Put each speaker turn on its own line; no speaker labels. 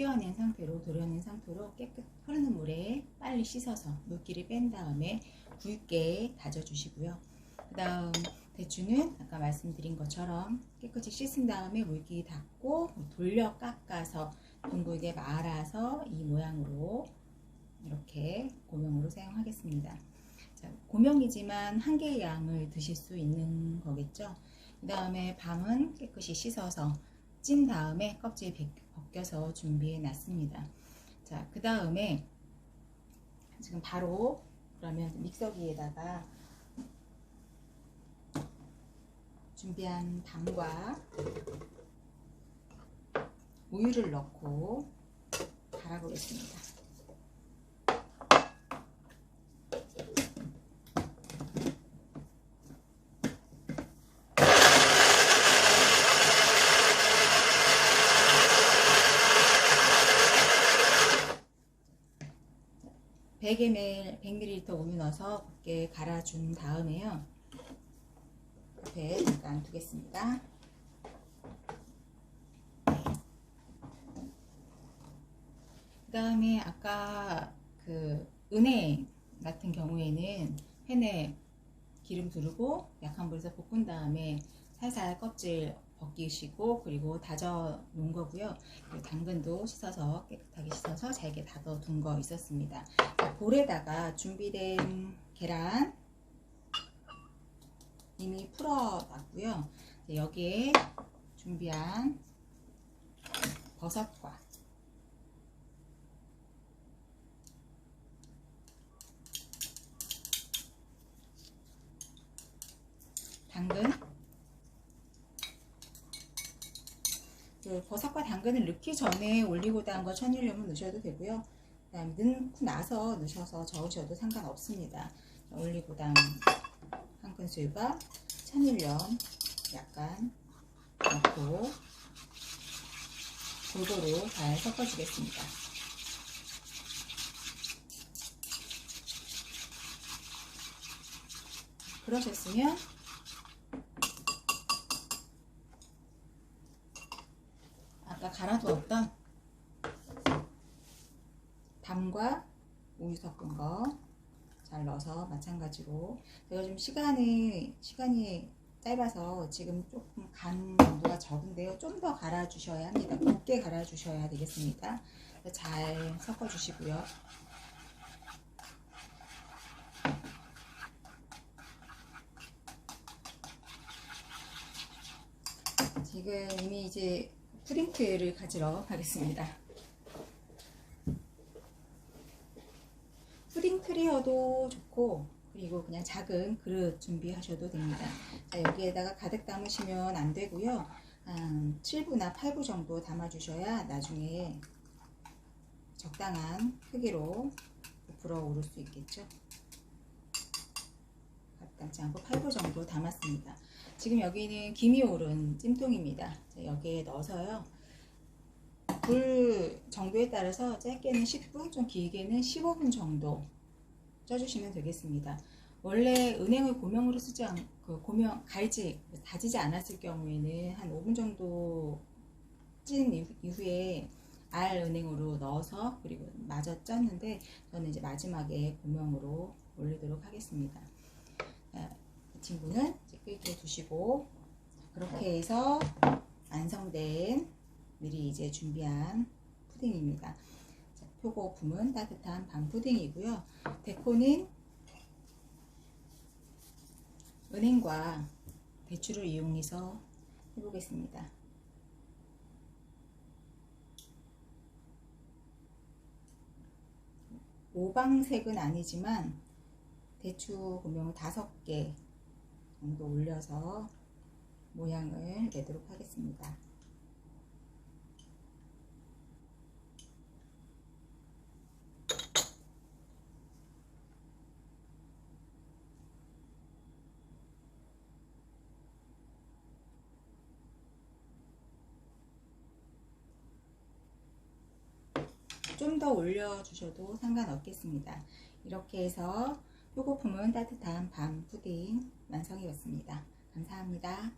떼어낸 상태로 도려낸 상태로 깨끗 흐르는 물에 빨리 씻어서 물기를 뺀 다음에 굵게 다져주시고요. 그 다음 대추는 아까 말씀드린 것처럼 깨끗이 씻은 다음에 물기 닦고 돌려 깎아서 둥글게 말아서 이 모양으로 이렇게 고명으로 사용하겠습니다. 자, 고명이지만 한 개의 양을 드실 수 있는 거겠죠. 그 다음에 밤은 깨끗이 씻어서 찐 다음에 껍질 벗겨서 준비해 놨습니다. 자, 그 다음에 지금 바로 그러면 믹서기에다가 준비한 밤과 우유를 넣고 갈아보겠습니다. (100ml) (100ml) 우유 넣어서 곱게 갈아준 다음에요. 옆에 잠깐 두겠습니다. 그 다음에 아까 그 은행 같은 경우에는 팬에 기름 두르고 약한 불에서 볶은 다음에 살살 껍질 벗기시고 그리고 다져 놓은 거고요. 그리고 당근도 씻어서 깨끗하게 씻어서 잘게 다져 둔 거 있었습니다. 볼에다가 준비된 계란 이미 풀어 놨고요. 여기에 준비한 버섯과 당근 그 버섯과 당근을 넣기 전에 올리고당과 천일염을 넣으셔도 되고요. 그 다음 넣고 나서 넣으셔서 저으셔도 상관없습니다. 올리고당 한 큰술과 천일염 약간 넣고 골고루 잘 섞어주겠습니다. 그러셨으면 아까 갈아두었던 밤과 우유 섞은 거 잘 넣어서 마찬가지로. 제가 좀 시간이 시간이 짧아서 지금 조금 간 정도가 적은데요. 좀 더 갈아 주셔야 합니다. 곱게 갈아 주셔야 되겠습니다. 잘 섞어 주시고요. 지금 이미 이제 프린트를 가지러 가겠습니다. 푸딩 트리어도 좋고 그리고 그냥 작은 그릇 준비하셔도 됩니다. 자, 여기에다가 가득 담으시면 안 되고요. 한 7부나 8부 정도 담아주셔야 나중에 적당한 크기로 부풀어 오를 수 있겠죠. 담지 않고 8부 정도 담았습니다. 지금 여기는 김이 오른 찜통입니다. 여기에 넣어서요. 불 정도에 따라서 짧게는 10분, 좀 길게는 15분 정도 쪄주시면 되겠습니다. 원래 은행을 고명으로 쓰지 않고 그 고명 갈지 다지지 않았을 경우에는 한 5분 정도 찐 이후에 알 은행으로 넣어서 그리고 마저 쪘는데 저는 이제 마지막에 고명으로 올리도록 하겠습니다. 이 친구는 끓게 두시고 그렇게 해서 완성된 미리 이제 준비한 푸딩입니다. 자, 표고 품은 따뜻한 밤 푸딩이고요. 데코는 은행과 대추를 이용해서 해보겠습니다. 오방색은 아니지만 대추 고명을 다섯 개 정도 올려서 모양을 내도록 하겠습니다. 좀더 올려주셔도 상관없겠습니다. 이렇게 해서 표고품은 따뜻한 밤 푸딩 완성이었습니다. 감사합니다.